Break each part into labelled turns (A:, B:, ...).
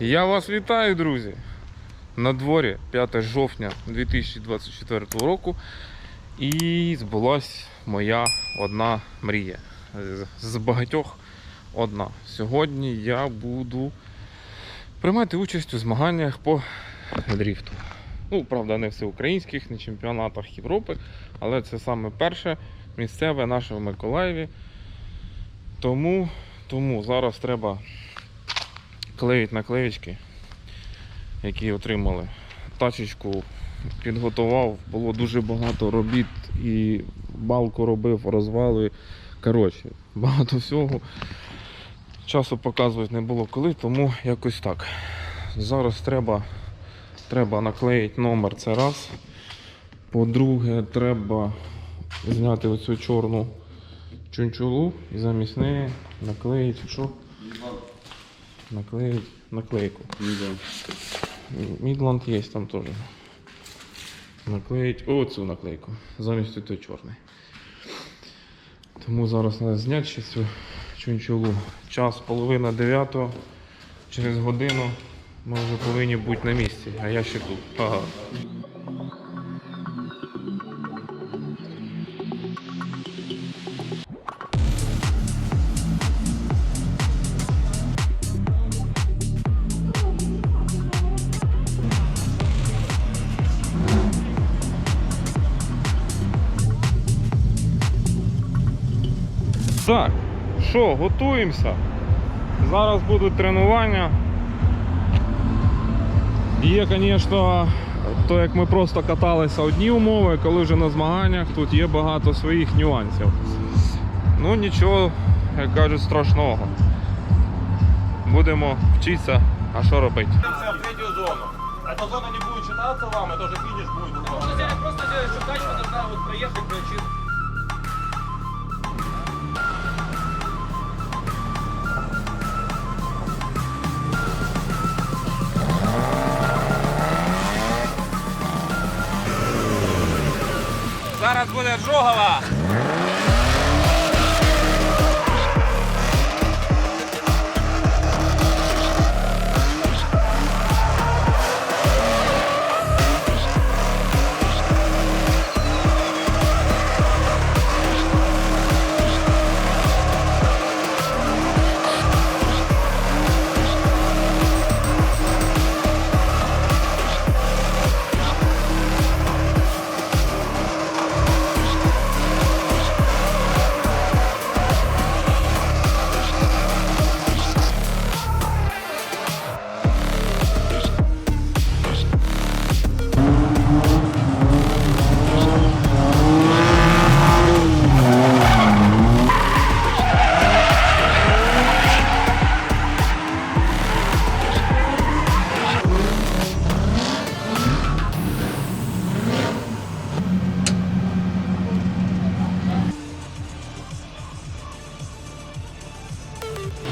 A: Я вас вітаю, друзі! На дворі 5 жовтня 2024 року. І збулась моя одна мрія. З- багатьох одна. Сьогодні я буду приймати участь у змаганнях по дріфту. Ну, правда, не всеукраїнських, не чемпіонатах Європи, але це саме перше місцеве наше в Миколаєві. Тому, тому зараз треба клеїть наклеїчки, які отримали. Тачечку підготував, було дуже багато робіт і балку робив, розвали. Коротше, багато всього. Часу показувати не було коли, тому якось так. Зараз треба, треба наклеїти номер, це раз. По-друге, треба зняти оцю чорну чунчулу і замість неї наклеїти що? Наклеить наклейку. Мідланд є там теж. Наклеїть оцю наклейку. Замість той чорний. Тому зараз треба зняти ще цю чунчулу. Час половина дев'ятого. Через годину ми вже повинні бути на місці, а я ще тут. Ага. Так, що, готуємося. Зараз будуть тренування. Є, звісно, то як ми просто каталися одні умови, коли вже на змаганнях тут є багато своїх нюансів. Ну нічого, як кажуть, страшного. Будемо вчитися, а що робити?
B: в третью зону. Эта зона не будет считаться вам, это уже финиш будет.
C: Просто делать, что тачка должна вот проехать, короче,
B: Зараз буде Жогова.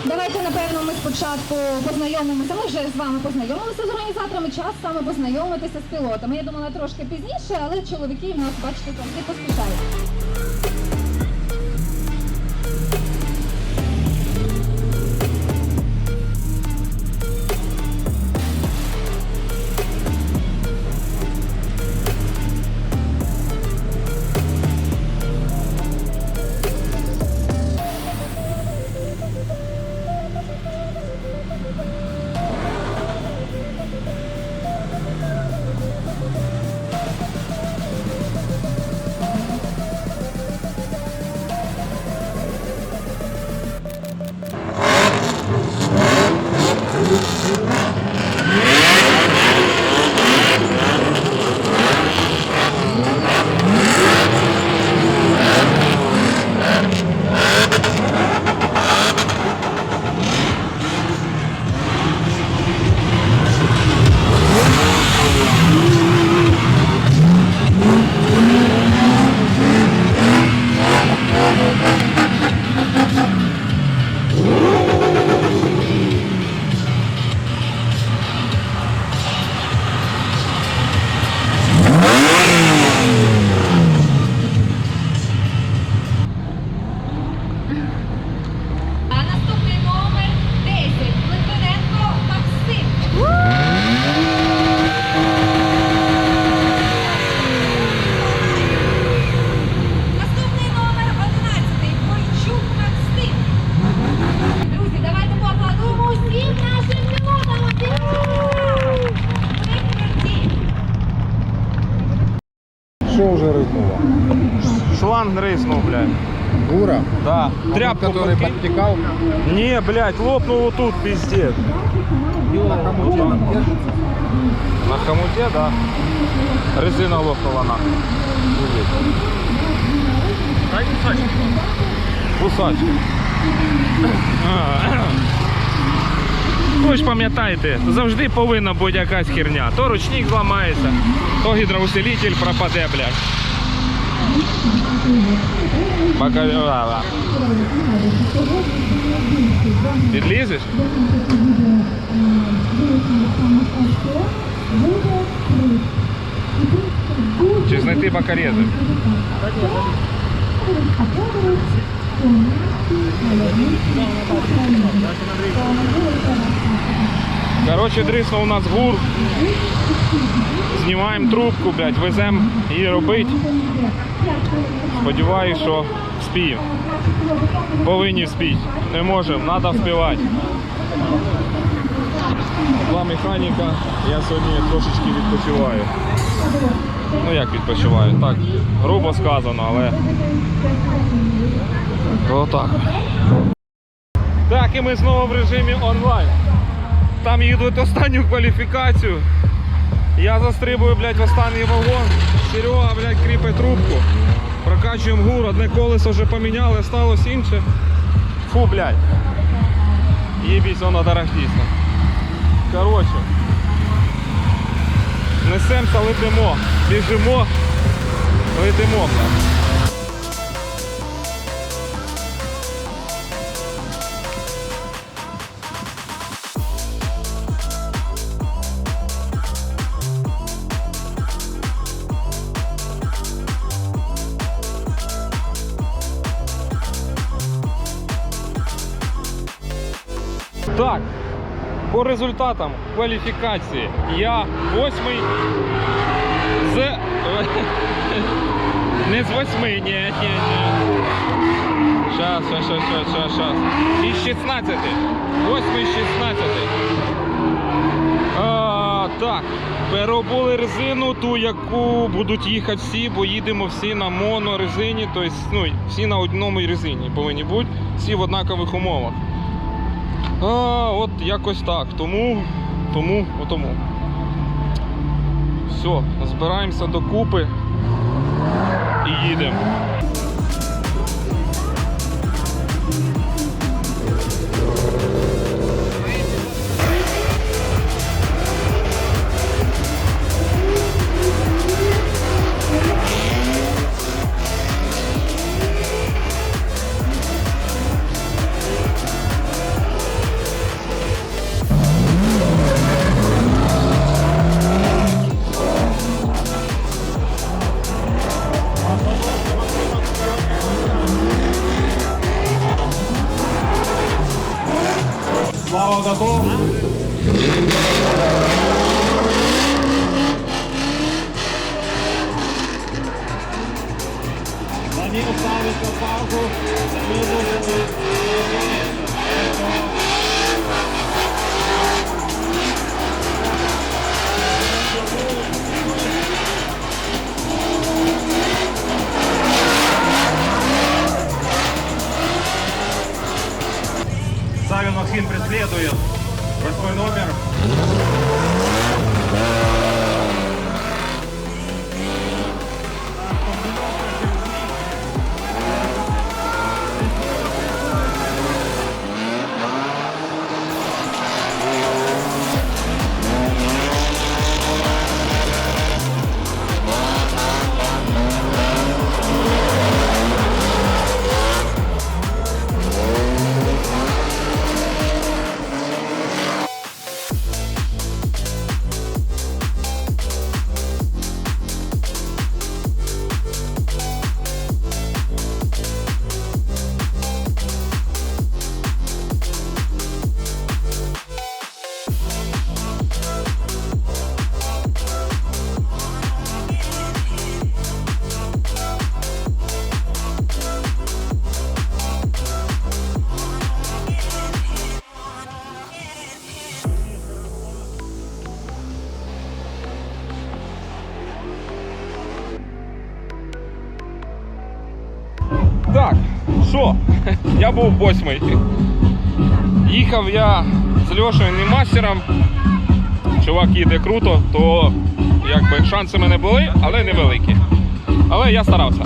D: Давайте, напевно, ми спочатку познайомимося. Ми вже з вами познайомилися з організаторами. Час саме познайомитися з пілотами. Я думала трошки пізніше, але чоловіки в нас, бачите, завжди поспішають.
A: Шланг блядь.
E: Дура.
A: Да. Тряпку
E: который
A: подкинь.
E: подтекал.
A: Не, блядь, лопнул вот тут, пиздец.
E: На хомуте.
A: На хомуте, да. Резина лопнула на.
C: Дай кусачки.
A: Кусачки. Ви ж пам'ятаєте, завжди повинна бути якась херня. То ручник зламається, то гідроусилитель пропаде, блядь. Бакалюра. Підлізеш? Чи знайти бакарези? Короче, дриснув у нас гур. Знімаємо трубку, блядь, веземо її робити. Сподіваюсь, що вспіємо. Повинні вспіти. Не можемо, треба вспівати. Два механіка, я сьогодні трошечки відпочиваю. Ну як відпочиваю? Так, грубо сказано, але. Отак. Так, і ми знову в режимі онлайн. Там їдуть останню кваліфікацію. Я застрибую, блядь, в останній вагон. Серега, блядь, кріпить трубку. Прокачуємо гур, одне колесо вже поміняли, сталося інше. Фу, блядь. Єбісь, воно дорогтісно. Коротше. Несемося, летимо. Біжимо, летимо. блядь. Так, по результатам кваліфікації я восьмий з. Не з восьми, ні, ні, ні. Щас, щас, щас, щас, щас, щас. Із 16. Восьмий з 16. А, так, переобули резину, ту, яку будуть їхати всі, бо їдемо всі на монорезині, тобто ну, всі на одному резині повинні бути, всі в однакових умовах. А, от якось так. Тому, тому, отому. Все, збираємося докупи і їдемо.
B: Данил ставит копалку. Савин Максим преследует. Восьмой номер.
A: Я був восьмий. Їхав я з Льошею не мастером. Чувак їде круто, то якби шанси мене були, але невеликі. Але я старався.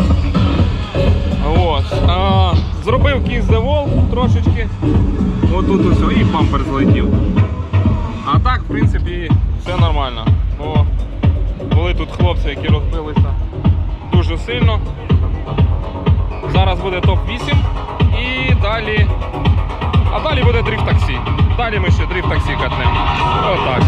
A: От. А, зробив кіз девол трошечки. Отут усе, і бампер злетів. А так, в принципі, все нормально. Бо були тут хлопці, які розбилися дуже сильно. Зараз буде топ-8 і далі. А далі буде дрифт таксі. Далі ми ще дрифт таксі катнемо. Отак.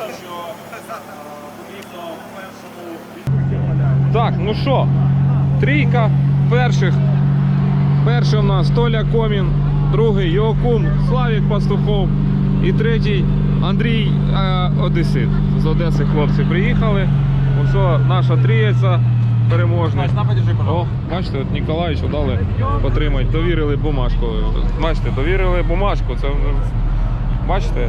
B: Що потрібно в першому
A: Так, ну що, трійка перших. Перший у нас Толя Комін, другий його Славік Пастухов і третій Андрій е, Одесит. З Одеси хлопці приїхали. Ось наша трієця переможна. О, бачите, от Ніколаївичу дали потримати, довірили бумажку. Бачите, довірили бумажку. Це бачите,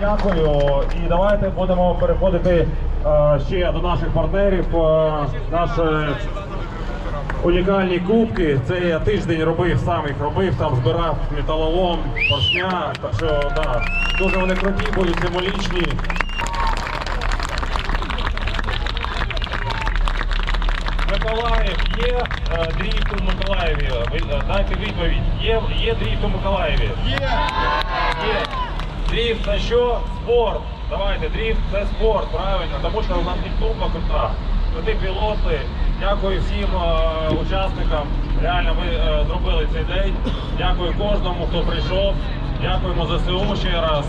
B: Дякую. І давайте будемо переходити е, ще до наших партнерів. Е, наші унікальні кубки. Це я тиждень робив, сам їх робив, там збирав металолом, поршня. Так що да, дуже вони круті, будуть символічні. Миколаїв є е, дріфт у Миколаєві. Е, Дайте відповідь. Є, є дріфт у Миколаєві. Є. Дріфт це що? Спорт. Давайте, дріфт це спорт, правильно, тому що у нас тімтурка крута. Круті пілоти. Дякую всім е, учасникам. Реально ви е, зробили цей день. Дякую кожному, хто прийшов. Дякуємо ЗСУ ще раз.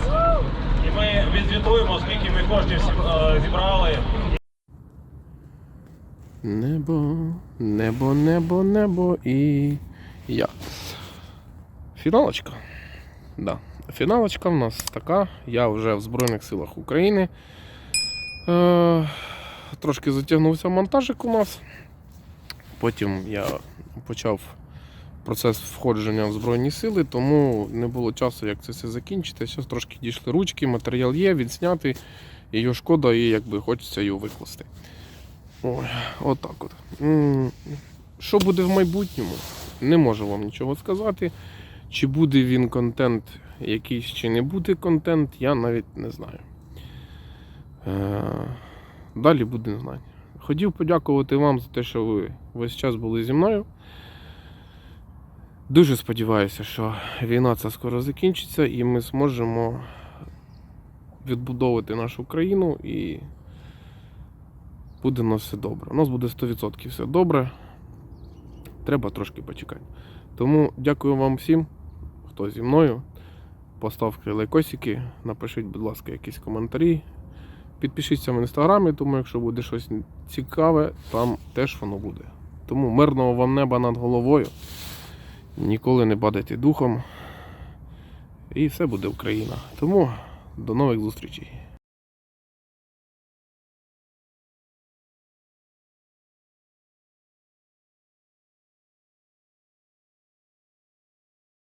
B: І ми відзвітуємо, скільки ми коштів е, зібрали.
F: Небо, небо, небо, небо і я. Фіналочка. Да. Фіналочка в нас така. Я вже в Збройних силах України. Е, трошки затягнувся монтажик у нас. Потім я почав процес входження в Збройні сили, тому не було часу, як це все закінчити. Зараз трошки дійшли ручки, матеріал є, відзняти. Його шкода, і якби хочеться його викласти. Ой, отак от. Що буде в майбутньому? Не можу вам нічого сказати. Чи буде він контент якийсь, чи не буде контент, я навіть не знаю. Е, Далі буде знання. Хотів подякувати вам за те, що ви весь час були зі мною. Дуже сподіваюся, що війна ця скоро закінчиться і ми зможемо відбудовувати нашу країну і буде у нас все добре. У нас буде 100% все добре. Треба трошки почекати. Тому дякую вам всім, хто зі мною поставки лайкосики. Напишіть, будь ласка, якісь коментарі. Підпишіться в інстаграмі, тому якщо буде щось цікаве, там теж воно буде. Тому мирного вам неба над головою. Ніколи не бадайте духом. І все буде Україна. Тому до нових зустрічей.